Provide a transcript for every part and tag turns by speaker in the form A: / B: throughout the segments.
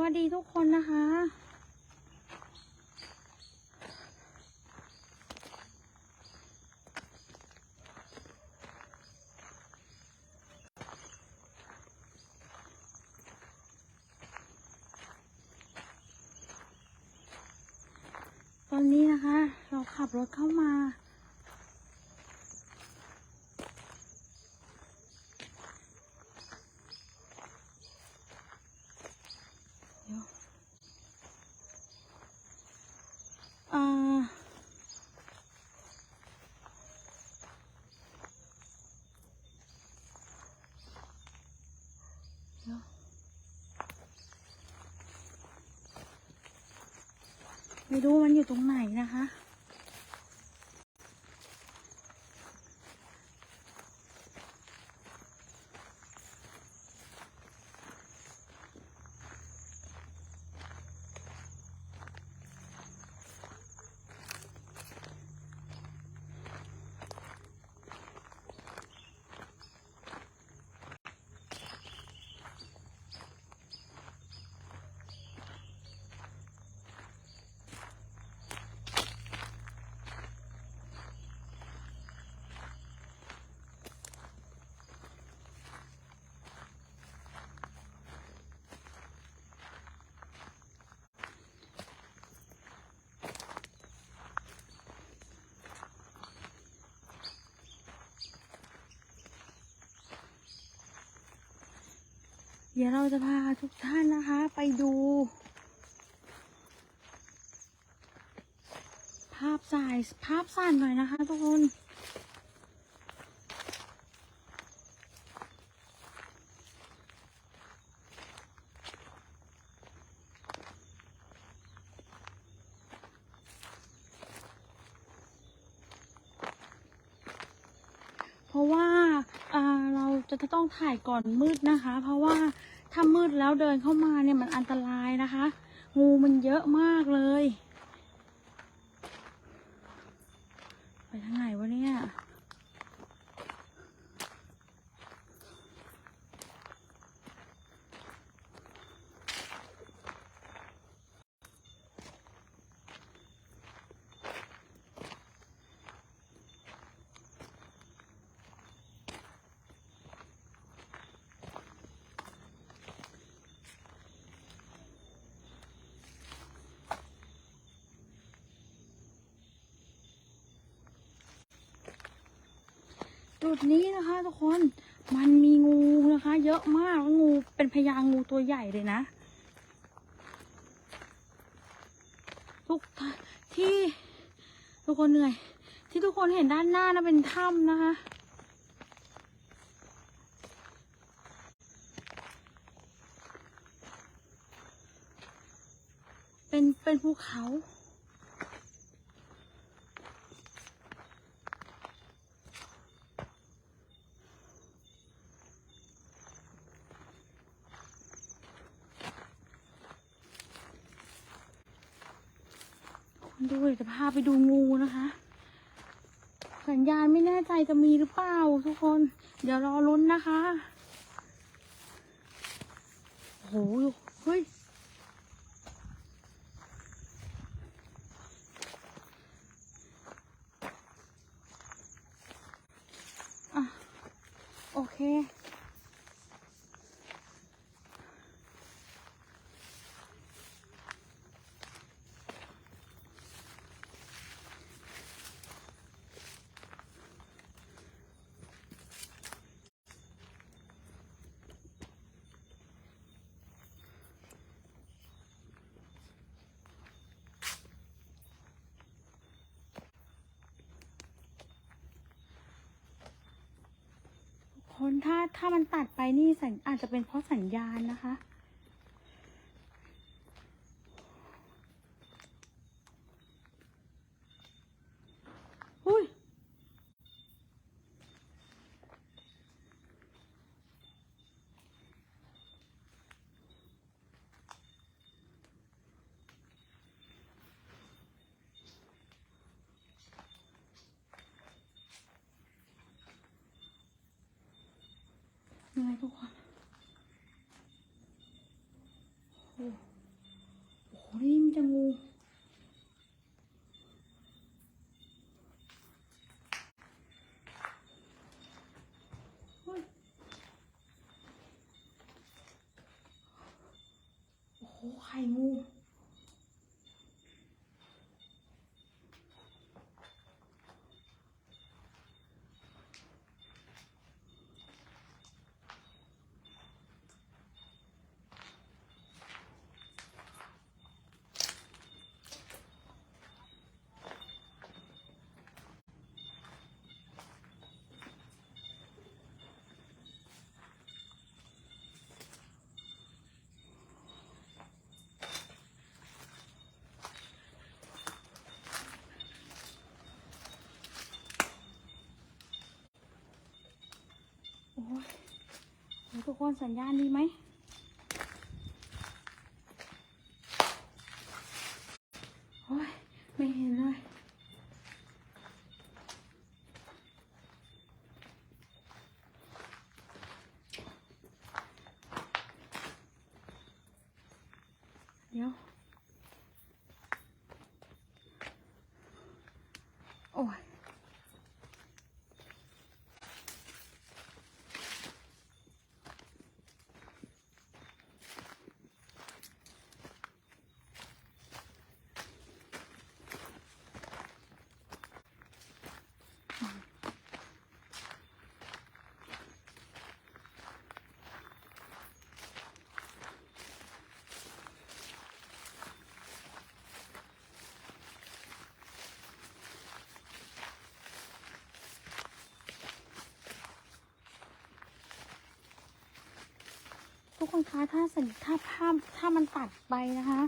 A: วัสดีทุกคนนะคะ ตอนนี้นะคะ เราขับรถเข้ามา เดี๋ยวอ่าเดี๋ยว ไปดูมันอยู่ตรงไหนนะคะ เดี๋ยวเราจะพาทุกท่านนะคะ ไปดู ภาพสายภาพสั่นหน่อยนะคะทุกคนเพราะว่า จะต้องถ่ายก่อนมืดนะคะ เพราะว่าถ้ามืดแล้วเดินเข้ามาเนี่ยมันอันตรายนะคะ งูมันเยอะมากเลย ไปทางไหนวะเนี่ย จุดนี้นะคะทุกคนมันมีงูนะคะ เยอะมากงูเป็นพญางูตัวใหญ่เลยนะ ทุกที่ทุกคนเหนื่อย ที่ทุกคนเห็นด้านหน้านะเป็นถ้ำนะคะเป็นเป็นภูเขา ดูเดี๋ยวจะพาไปดูงูนะคะสัญญาณไม่แน่ใจจะมีหรือเปล่าทุกคน เดี๋ยวรอลุ้นนะคะโอ้โหเฮ้ย ถ้าถ้ามันตัดไปนี่สัญอาจจะเป็นเพราะสัญญาณนะคะ เหนื่อยทุกคนโอ้โหนี่มันจะงู ทุกคนสัญญาณดีไหมโอ้ยไม่เห็นเลยเดี๋ยว โอ้ย ทุกคนคะถ้าสัญถ้าภาพถ้ามันตัดไปนะคะ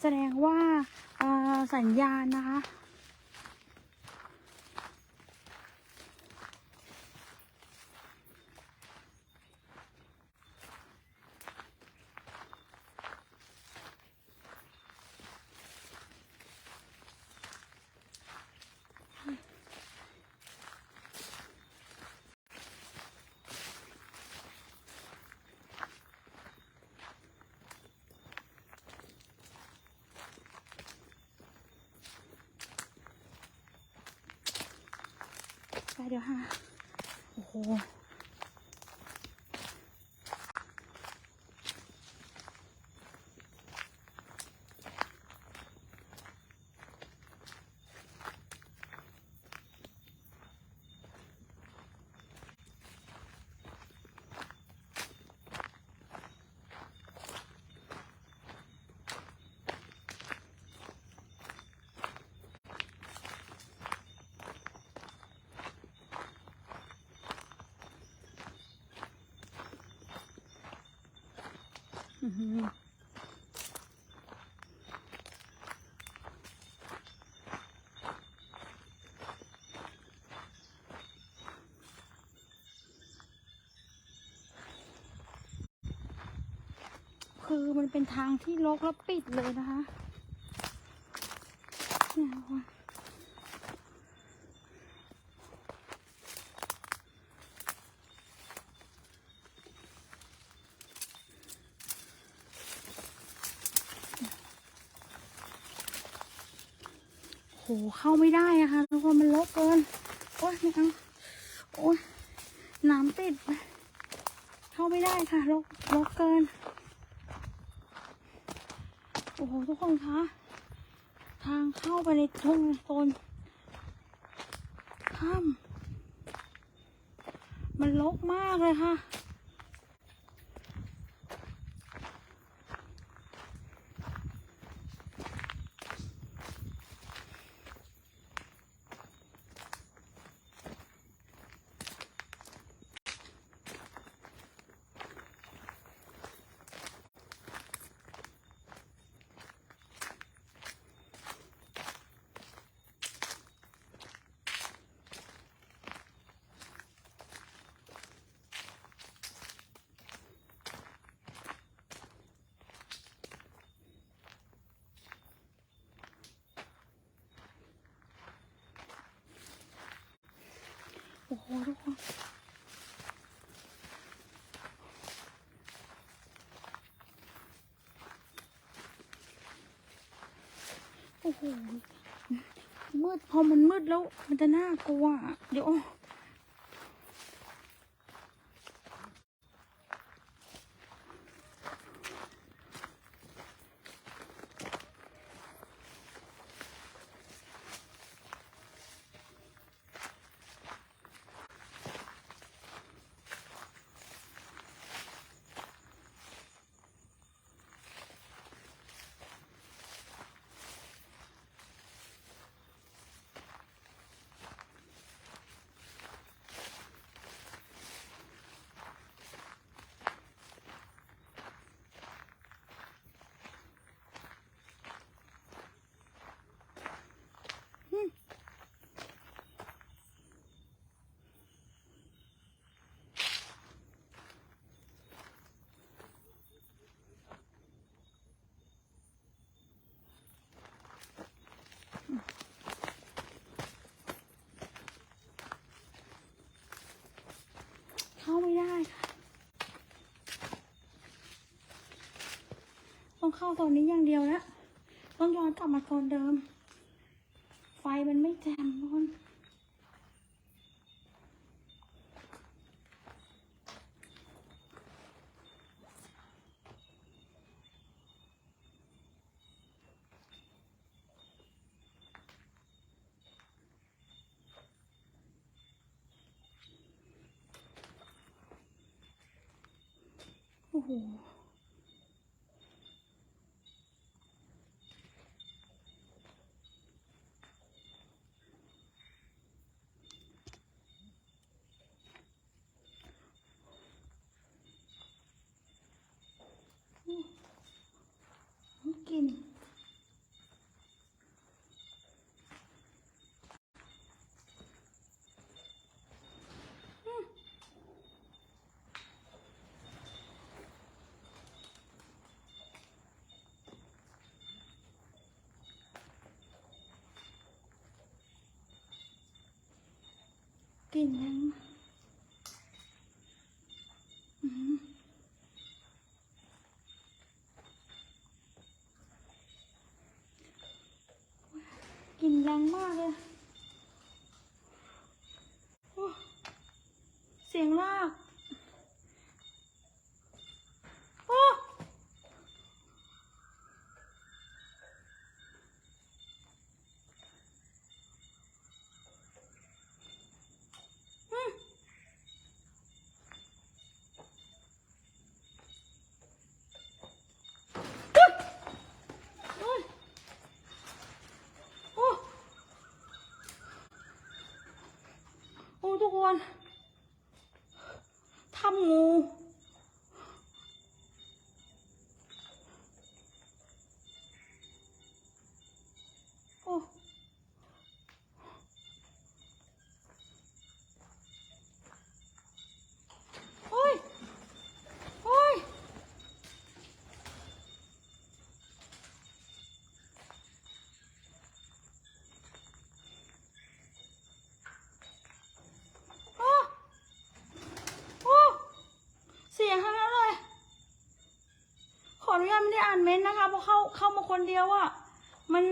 A: แสดงว่าสัญญาณนะคะ คือมันเป็นทางที่รกแล้วปิดเลยนะคะเนี่ยค่ะ หเข้าไม่ได้อะค่ะทุกคนมันรกเกิน โอ๊ยไม่เอาโอ๊ยน้ำติด เข้าไม่ได้ค่ะรกรกเกิน โอ้โหทุกคนคะ ทางเข้าไปในทุ่งโซนถ้ำมันรกมากเลยค่ะ โอ้โหทุกคนโหมืดพอมันมืดแล้วมันจะน่ากลัวเดี๋ยว เข้าไม่ได้ค่ะ ต้องเข้าตอนนี้อย่างเดียวแล้ว ต้องย้อนกลับมาตอนเดิม ไฟมันไม่แจ่มทุกคน โอ้ โห กลินกลิ่นยังอื้อหือกลิ่นแรงมากเลยโอ้เสียงลากโอ้อืมอุ๊ยโอ้ โอ้ทุก คนทำงู โอ้โอ้ยโอ้ยโอ้โอ้เสียงทั้งนั้นเลย ขออนุญาตไม่ได้อ่านเม้นนะคะเพราะเข้าเข้ามาคนเดียวอะมัน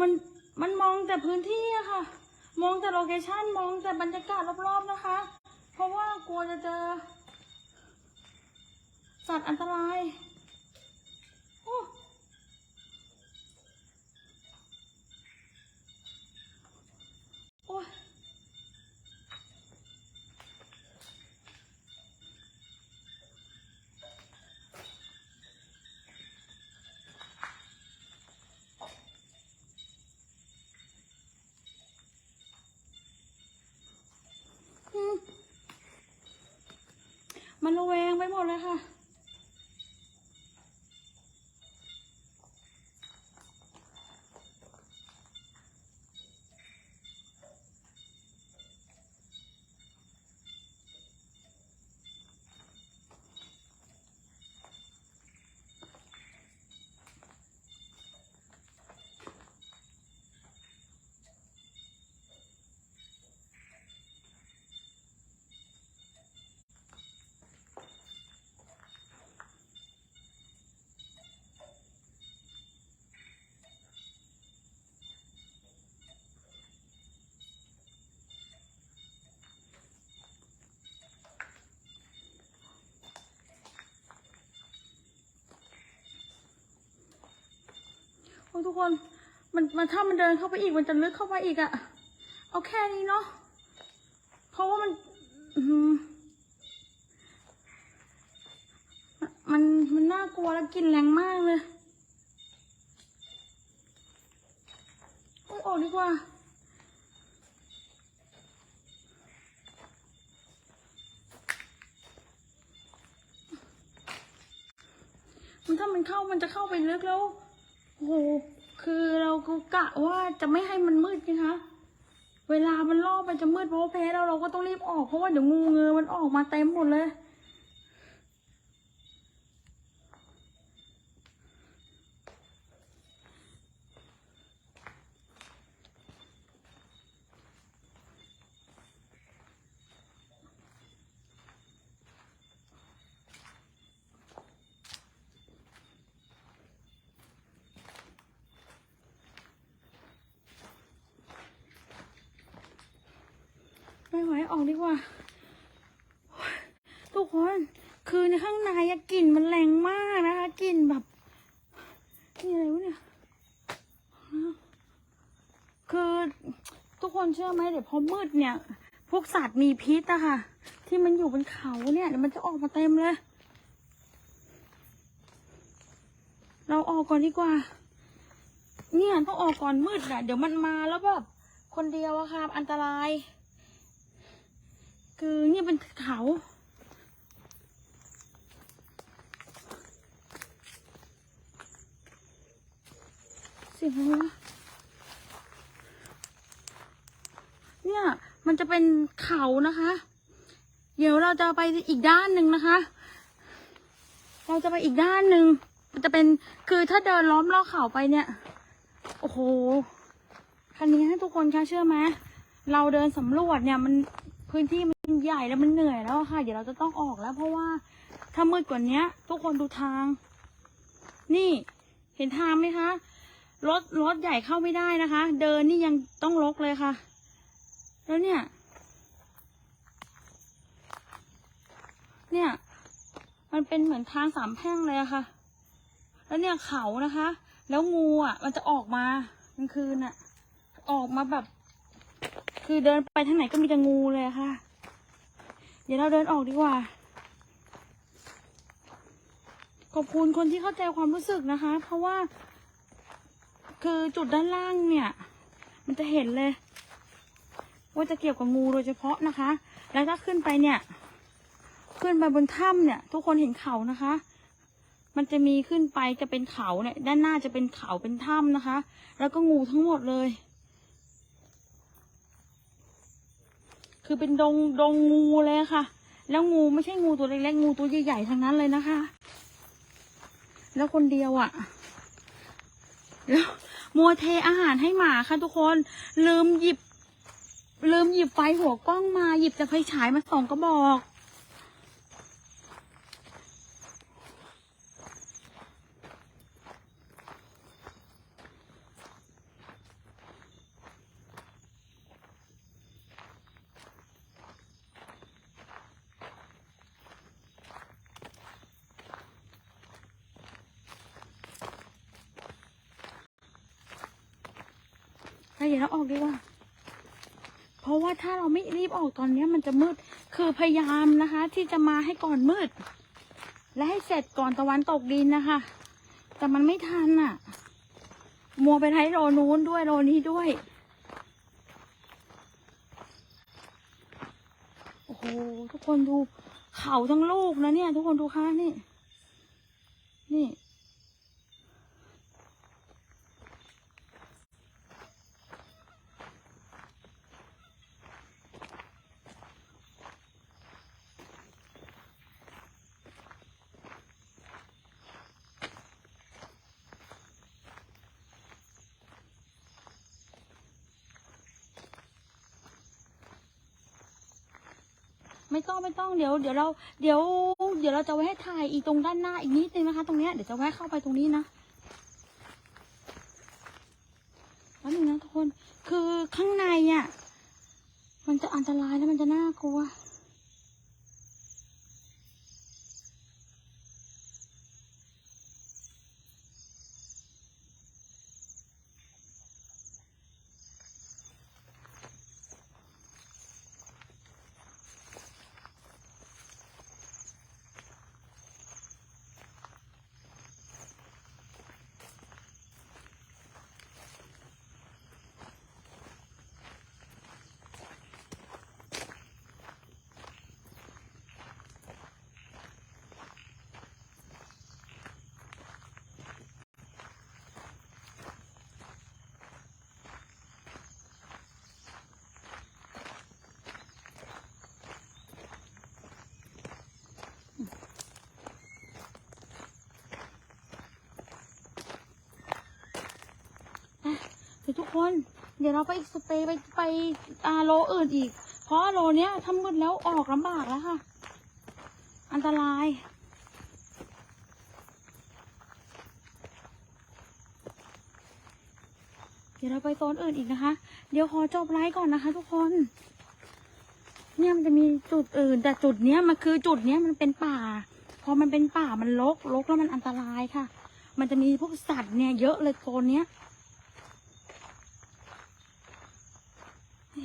A: มันมันมองแต่พื้นที่อะค่ะ มองแต่โลเคชั่นมองแต่บรรยากาศรอบๆนะคะ เพราะว่ากลัวจะเจอสัตว์อันตรายโอ้โอ้ยอืมมัน ระแวงไปหมดเลยค่ะ ทุกคนมันมันถ้ามันเดินเข้าไปอีกมันจะลึกเข้าไปอีกอะเอาแค่นี้เนาะเพราะว่ามันมันมันน่ากลัวแล้วกลินแรงมากเลยโอ้ยออกดีกว่ามันถ้ามันเข้ามันจะเข้าไปลึกแล้ว โอ้โหคือเราก็กะว่าจะไม่ให้มันมืดนะคะ เวลามันล่อไปจะมืดเพราะว่าเพเราเราก็ต้องรีบออกเพราะว่าเดี๋ยวงูเงือมันออกมาเต็มหมดเลย ดีกว่า ทุกคนคือในข้างในกลิ่นมันแรงมากนะคะกลิ่นแบบนี่อะไรวะเนี่ยคือทุกคนเชื่อไหมเดี๋ยวพอมืดเนี่ย พวกสัตว์มีพิษอะค่ะ ที่มันอยู่บนเขาเนี่ยเดี๋ยวมันจะออกมาเต็มเลย เราออกก่อนดีกว่า เนี่ยต้องออกก่อนมืดอะเดี๋ยวมันมาแล้วแบบคนเดียวอะค่ะอันตราย คือเนี่ยเป็นเขาเสียงอะไรเนี่ยมันจะเป็นเขานะคะ เดี๋ยวเราจะไปอีกด้านหนึ่งนะคะ เราจะไปอีกด้านหนึ่งมันจะเป็นคือถ้าเดินล้อมรอบเขาไปเนี่ย โอ้โหคันนี้ให้ทุกคนคะเชื่อไหมเราเดินสำรวจเนี่ยมัน พื้นที่มันใหญ่แล้วมันเหนื่อยแล้วค่ะ เดี๋ยวเราจะต้องออกแล้ว เพราะว่าถ้ามืดกว่านี้ทุกคนดูทาง นี่เห็นทางไหมคะรถรถใหญ่เข้าไม่ได้นะคะ เดินนี่ยังต้องลกเลยค่ะ แล้วเนี่ย เนี่ย มันเป็นเหมือนทางสามแพร่งเลยอะค่ะ แล้วเนี่ยเขานะคะ แล้วงูอะ มันจะออกมากลางคืนอะ ออกมาแบบ คือเดินไปทางไหนก็มีแต่งูเลยค่ะ เดี๋ยวเราเดินออกดีกว่า ขอบคุณคนที่เข้าใจความรู้สึกนะคะ เพราะว่า คือจุดด้านล่างเนี่ย มันจะเห็นเลย ว่าจะเกี่ยวกับงูโดยเฉพาะนะคะ แล้วถ้าขึ้นไปเนี่ย ขึ้นไปบนถ้ำเนี่ย ทุกคนเห็นเขานะคะ มันจะมีขึ้นไปจะเป็นเขาเนี่ย ด้านหน้าจะเป็นเขาเป็นถ้ำนะคะ แล้วก็งูทั้งหมดเลย คือเป็นดงดงงูเลยค่ะ แล้วงูไม่ใช่งูตัวเล็กๆงูตัวใหญ่ๆทั้งนั้นเลยนะคะ แล้วคนเดียวอะ่ะแล้วมัวเทอาหารให้หมาค่ะทุกคน ลืมหยิบ ลืมหยิบไฟหัวกล้องมาหยิบจะไฟฉายมาส่องกระบอก ดี๋ยวเราออกว่า เพราะว่าถ้าเราไม่รีบออกตอนนี้มันจะมืด คือพยายามนะคะ ที่จะมาให้ก่อนมืด และให้เสร็จก่อนตะวันตกดินนะคะ แต่มันไม่ทันอะ มัวไปท้ายโรนู้นด้วยโรนี้ด้วย โอ้โหทุกคนดูเขาทั้งลูกนะเนี่ย ทุกคนดูค่ะนี่ นี่ ต้องไม่ต้องเดี๋ยวเดี๋ยวเราเดี๋ยว เดี๋ยวเราจะไว้ให้ถ่ายอีกตรงด้านหน้าอีกนิดนึงนะคะ ตรงเนี้ยเดี๋ยวจะแวะเข้าไปตรงนี้นะแล้วนึงนะทุกคนคือข้างในอะมันจะอันตรายแล้วมันจะน่ากลัว เดี๋ยวทุกคนเดี๋ยวเราไปอีกสเปย์ไปไปอาโลอื่นอีก เพราะโลเนี้ยทำหมดแล้วออกลำบากแล้วค่ะ อันตรายเดี๋ยวเราไปโซนอื่นอีกนะคะ เดี๋ยวขอจบไลฟ์ก่อนนะคะ ทุกคน เนี่ยมันจะมีจุดอื่น แต่จุดเนี้ยมันคือจุดเนี้ยมันเป็นป่า พอมันเป็นป่ามันรกรกแล้วมันอันตรายค่ะ มันจะมีพวกสัตว์เนี่ยเยอะเลยโซนเนี้ย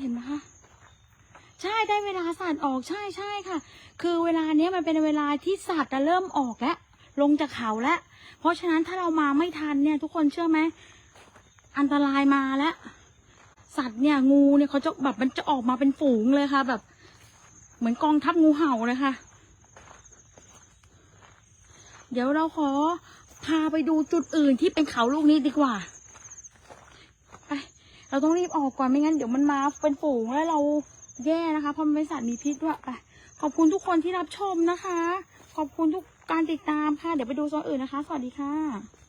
A: เห็นไหมคะใช่ได้เวลาสัตว์ออกใช่ใช่ค่ะ คือเวลาเนี้ยมันเป็นเวลาที่สัตว์จะเริ่มออกแล้วลงจากเขาแล้ว เพราะฉะนั้นถ้าเรามาไม่ทันเนี่ย ทุกคนเชื่อไหมอันตรายมาแล้ว สัตว์เนี่ยงูเนี่ยเขาจะแบบมันจะออกมาเป็นฝูงเลยค่ะ แบบ เหมือนกองทัพงูเห่าเลยค่ะ เดี๋ยวเราขอพาไปดูจุดอื่นที่เป็นเขาลูกนี้ดีกว่า เราต้องรีบออกก่อนไม่งั้นเดี๋ยวมันมาเป็นฝูงแล้วเราแย่นะคะ เพราะมันเป็นสัตว์มีพิษด้วยไปขอบคุณทุกคนที่รับชมนะคะ ขอบคุณทุกการติดตามค่ะ เดี๋ยวไปดูโซนอื่นนะคะ สวัสดีค่ะ